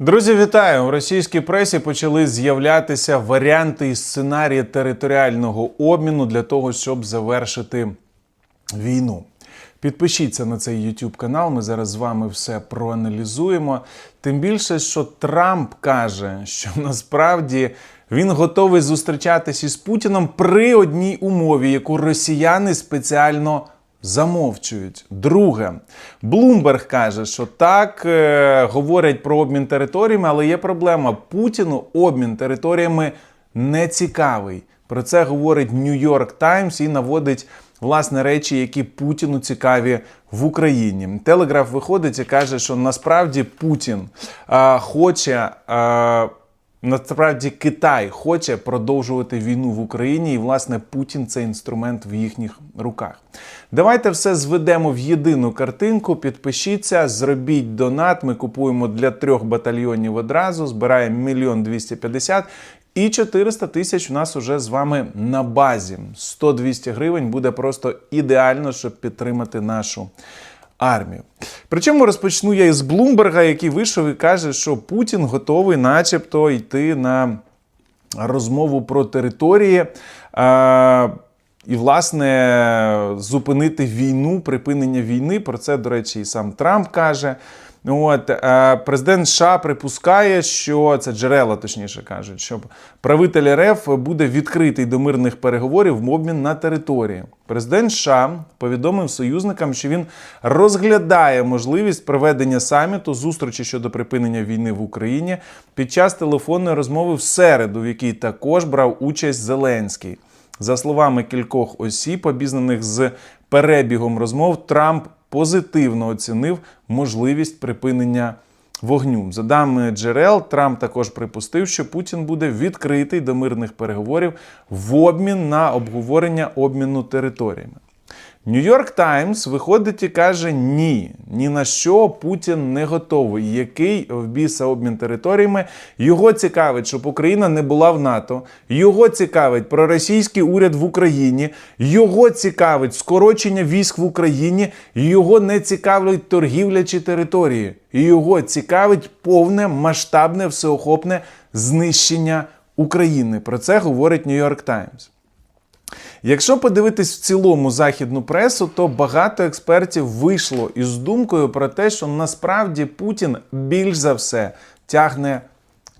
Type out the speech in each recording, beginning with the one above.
Друзі, вітаю! У російській пресі почали з'являтися варіанти і сценарії територіального обміну для того, щоб завершити війну. Підпишіться на цей YouTube канал. Ми зараз з вами все проаналізуємо. Тим більше, що Трамп каже, що насправді він готовий зустрічатися із Путіном при одній умові, яку росіяни спеціально замовчують. Друге, Блумберг каже, що так е, говорять про обмін територіями, але є проблема. Путіну обмін територіями не цікавий. Про це говорить Нью-Йорк Таймс і наводить власне речі, які Путіну цікаві в Україні. Телеграф виходить і каже, що насправді Путін е, хоче. Е, Насправді Китай хоче продовжувати війну в Україні, і власне Путін це інструмент в їхніх руках. Давайте все зведемо в єдину картинку. Підпишіться, зробіть донат. Ми купуємо для трьох батальйонів одразу, збираємо мільйон двісті п'ятдесят. І 400 тисяч у нас уже з вами на базі. 100-200 гривень буде просто ідеально, щоб підтримати нашу армію. Причому розпочну я із Блумберга, який вийшов і каже, що Путін готовий, начебто, йти на розмову про території. Е, і, власне, зупинити війну, припинення війни. Про це, до речі, і сам Трамп каже. От е, президент США припускає, що це джерела, точніше кажуть, що правитель РФ буде відкритий до мирних переговорів в обмін на території. Президент США повідомив союзникам, що він розглядає можливість проведення саміту зустрічі щодо припинення війни в Україні під час телефонної розмови в середу, в якій також брав участь Зеленський. За словами кількох осіб, обізнаних з перебігом розмов, Трамп позитивно оцінив можливість припинення вогню. За даними джерел, Трамп також припустив, що Путін буде відкритий до мирних переговорів в обмін на обговорення обміну територіями. Нью-Йорк Таймс виходить і каже: ні, ні на що Путін не готовий. Який в біса обмін територіями? Його цікавить, щоб Україна не була в НАТО. Його цікавить проросійський уряд в Україні. Його цікавить скорочення військ в Україні. Його не цікавить торгівля чи території. Його цікавить повне масштабне всеохопне знищення України. Про це говорить Нью-Йорк Таймс. Якщо подивитись в цілому західну пресу, то багато експертів вийшло із думкою про те, що насправді Путін більш за все тягне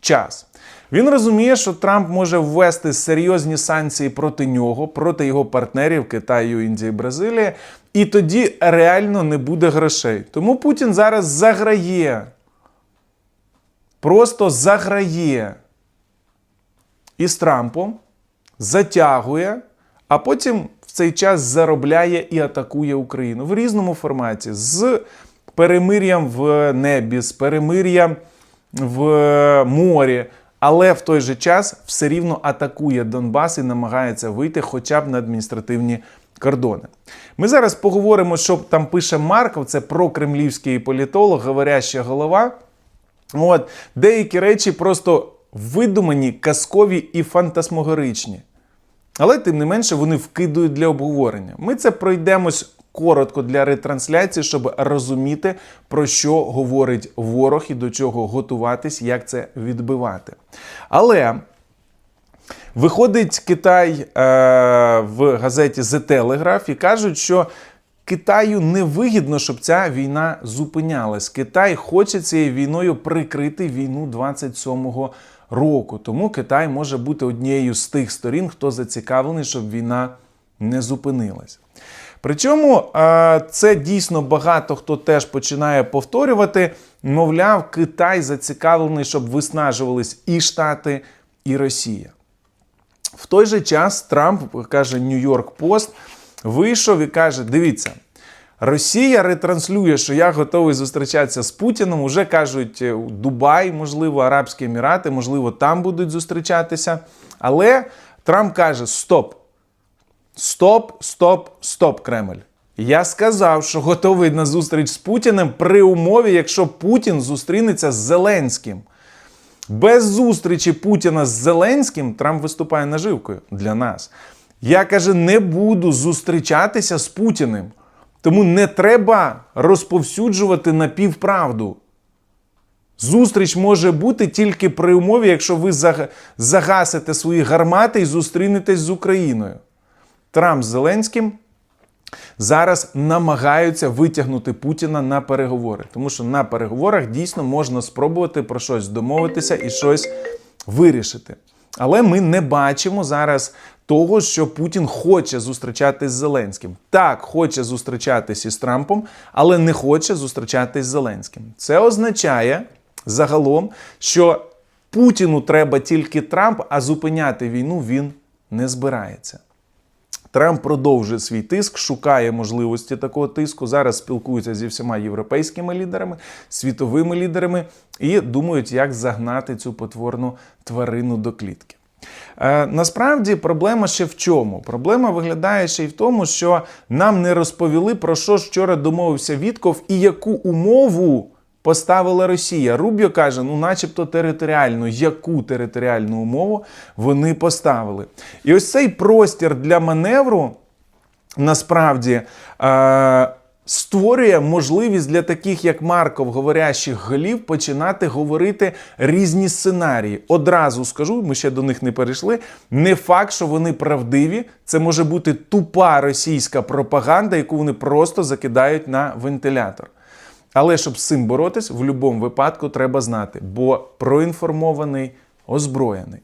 час. Він розуміє, що Трамп може ввести серйозні санкції проти нього, проти його партнерів Китаю, Індії, Бразилії, і тоді реально не буде грошей. Тому Путін зараз заграє. Просто заграє із Трампом, затягує а потім в цей час заробляє і атакує Україну в різному форматі з перемир'ям в небі, з перемир'ям в морі. Але в той же час все рівно атакує Донбас і намагається вийти хоча б на адміністративні кордони. Ми зараз поговоримо, що там пише Марков, це прокремлівський політолог, говоряща голова. От деякі речі просто видумані, казкові і фантасмогоричні. Але тим не менше вони вкидують для обговорення. Ми це пройдемось коротко для ретрансляції, щоб розуміти, про що говорить ворог і до чого готуватись, як це відбивати. Але виходить Китай е, в газеті The Telegraph і кажуть, що Китаю не вигідно, щоб ця війна зупинялась. Китай хоче цією війною прикрити війну 27-го року. Тому Китай може бути однією з тих сторін, хто зацікавлений, щоб війна не зупинилась. Причому це дійсно багато хто теж починає повторювати. Мовляв, Китай зацікавлений, щоб виснажувались і Штати, і Росія. В той же час Трамп каже Нью-Йорк Пост, вийшов і каже: дивіться. Росія ретранслює, що я готовий зустрічатися з Путіним. Уже кажуть е, Дубай, можливо, Арабські Емірати, можливо, там будуть зустрічатися. Але Трамп каже: Стоп! Стоп, стоп, стоп, Кремль. Я сказав, що готовий на зустріч з Путіним при умові, якщо Путін зустрінеться з Зеленським. Без зустрічі Путіна з Зеленським Трамп виступає наживкою для нас. Я каже, не буду зустрічатися з Путіним. Тому не треба розповсюджувати напівправду. Зустріч може бути тільки при умові, якщо ви загасите свої гармати і зустрінетесь з Україною. Трамп з Зеленським зараз намагаються витягнути Путіна на переговори, тому що на переговорах дійсно можна спробувати про щось домовитися і щось вирішити. Але ми не бачимо зараз того, що Путін хоче зустрічатись з Зеленським. Так, хоче зустрічатись із Трампом, але не хоче зустрічатись з Зеленським. Це означає загалом, що Путіну треба тільки Трамп, а зупиняти війну він не збирається. Трамп продовжує свій тиск, шукає можливості такого тиску. Зараз спілкується зі всіма європейськими лідерами, світовими лідерами і думають, як загнати цю потворну тварину до клітки. Е, насправді проблема ще в чому? Проблема виглядає ще й в тому, що нам не розповіли, про що вчора домовився Вітков і яку умову поставила Росія. Рубіо каже, ну, начебто територіальну, яку територіальну умову вони поставили. І ось цей простір для маневру насправді е, створює можливість для таких, як Марков, говорящих голів, починати говорити різні сценарії. Одразу скажу, ми ще до них не перейшли. Не факт, що вони правдиві. Це може бути тупа російська пропаганда, яку вони просто закидають на вентилятор. Але щоб з цим боротись, в будь-якому випадку треба знати, бо проінформований, озброєний.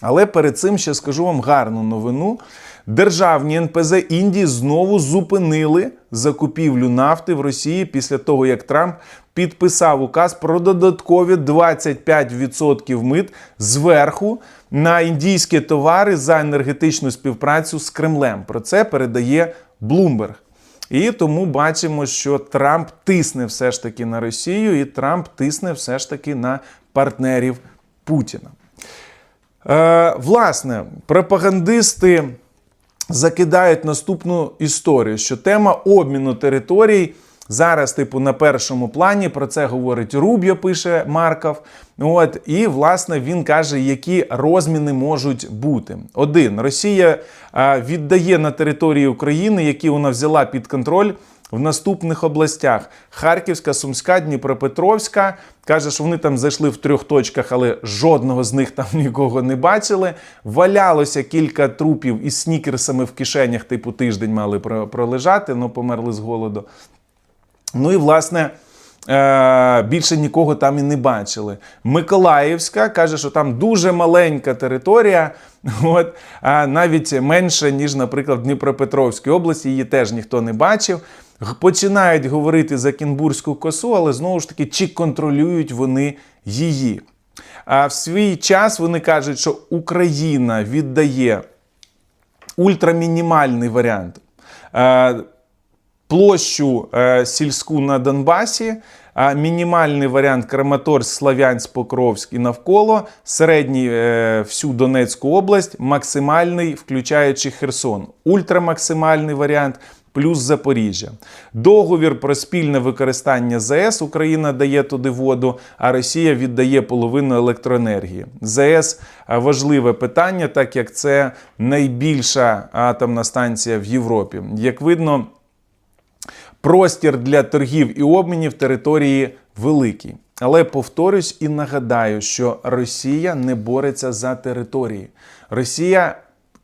Але перед цим ще скажу вам гарну новину. Державні НПЗ Індії знову зупинили закупівлю нафти в Росії після того, як Трамп підписав указ про додаткові 25% мит зверху на індійські товари за енергетичну співпрацю з Кремлем. Про це передає Bloomberg. І тому бачимо, що Трамп тисне все ж таки на Росію, і Трамп тисне все ж таки на партнерів Путіна. Е, власне, пропагандисти закидають наступну історію, що тема обміну територій зараз, типу, на першому плані. Про це говорить Руб'я, пише Марков. От, і, власне, він каже, які розміни можуть бути. Один, Росія е, віддає на території України, які вона взяла під контроль. В наступних областях Харківська, Сумська, Дніпропетровська каже, що вони там зайшли в трьох точках, але жодного з них там нікого не бачили. Валялося кілька трупів із снікерсами в кишенях, типу тиждень мали пролежати, але померли з голоду. Ну і власне. е, Більше нікого там і не бачили. Миколаївська каже, що там дуже маленька територія, от, а навіть менше, ніж, наприклад, в Дніпропетровській області, її теж ніхто не бачив. Починають говорити за Кінбурзьку косу, але знову ж таки, чи контролюють вони її. А в свій час вони кажуть, що Україна віддає ультрамінімальний варіант. Е, площу е, сільську на Донбасі, мінімальний варіант Краматорськ, Славянськ, Покровськ і навколо, середній е, всю Донецьку область, максимальний, включаючи Херсон, ультрамаксимальний варіант. Плюс Запоріжжя. Договір про спільне використання ЗАЕС Україна дає туди воду, а Росія віддає половину електроенергії. Е, важливе питання, так як це найбільша атомна станція в Європі. Як видно, простір для торгів і обмінів території великий. Але повторюсь і нагадаю, що Росія не бореться за території. Росія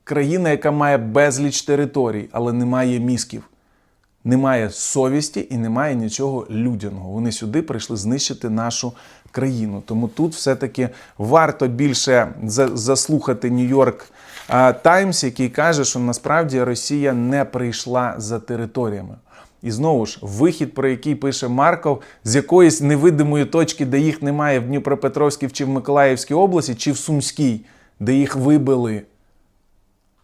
країна, яка має безліч територій, але не має мізків. Немає совісті і немає нічого людяного. Вони сюди прийшли знищити нашу країну. Тому тут все-таки варто більше заслухати Нью-Йорк Таймс, який каже, що насправді Росія не прийшла за територіями. І знову ж вихід, про який пише Марков, з якоїсь невидимої точки, де їх немає в Дніпропетровській чи в Миколаївській області, чи в Сумській, де їх вибили.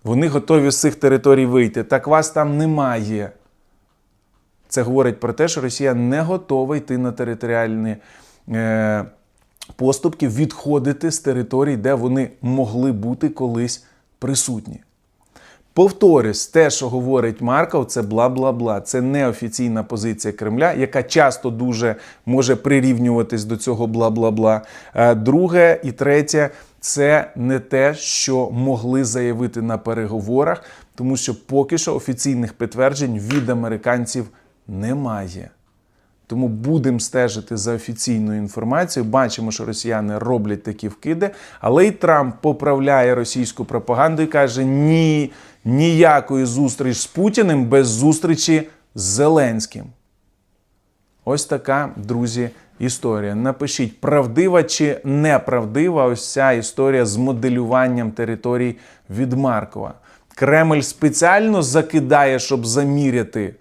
Вони готові з цих територій вийти. Так вас там немає. Це говорить про те, що Росія не готова йти на територіальні е, поступки, відходити з територій, де вони могли бути колись присутні. Повторюсь, те, що говорить Марков, це бла-бла-бла. Це неофіційна позиція Кремля, яка часто дуже може прирівнюватись до цього бла-бла-бла. Е, Друге і третє це не те, що могли заявити на переговорах, тому що поки що офіційних підтверджень від американців немає. Тому будемо стежити за офіційною інформацією. Бачимо, що росіяни роблять такі вкиди, але і Трамп поправляє російську пропаганду і каже: ні, ніякої зустріч з Путіним без зустрічі з Зеленським. Ось така, друзі, історія. Напишіть, правдива чи неправдива ось ця історія з моделюванням територій від Маркова. Кремль спеціально закидає, щоб заміряти.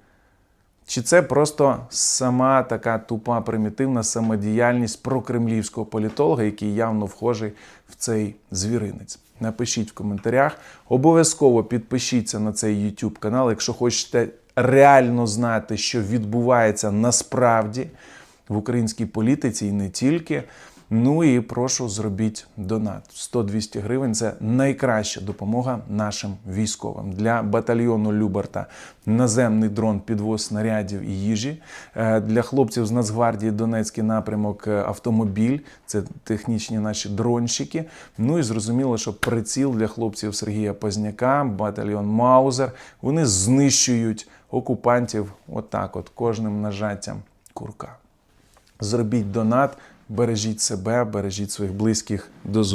Чи це просто сама така тупа примітивна самодіяльність прокремлівського політолога, який явно вхожий в цей звіринець? Напишіть в коментарях. Обов'язково підпишіться на цей YouTube канал, якщо хочете реально знати, що відбувається насправді в українській політиці і не тільки. Ну і прошу зробіть донат. 100-200 гривень це найкраща допомога нашим військовим. Для батальйону Люберта наземний дрон підвоз снарядів і їжі. Е, Для хлопців з Нацгвардії Донецький напрямок е, автомобіль. Це технічні наші дронщики. Ну і зрозуміло, що приціл для хлопців Сергія Позняка, батальйон Маузер. Вони знищують окупантів отак, от кожним нажаттям курка. Зробіть донат, бережіть себе, бережіть своїх близьких. До.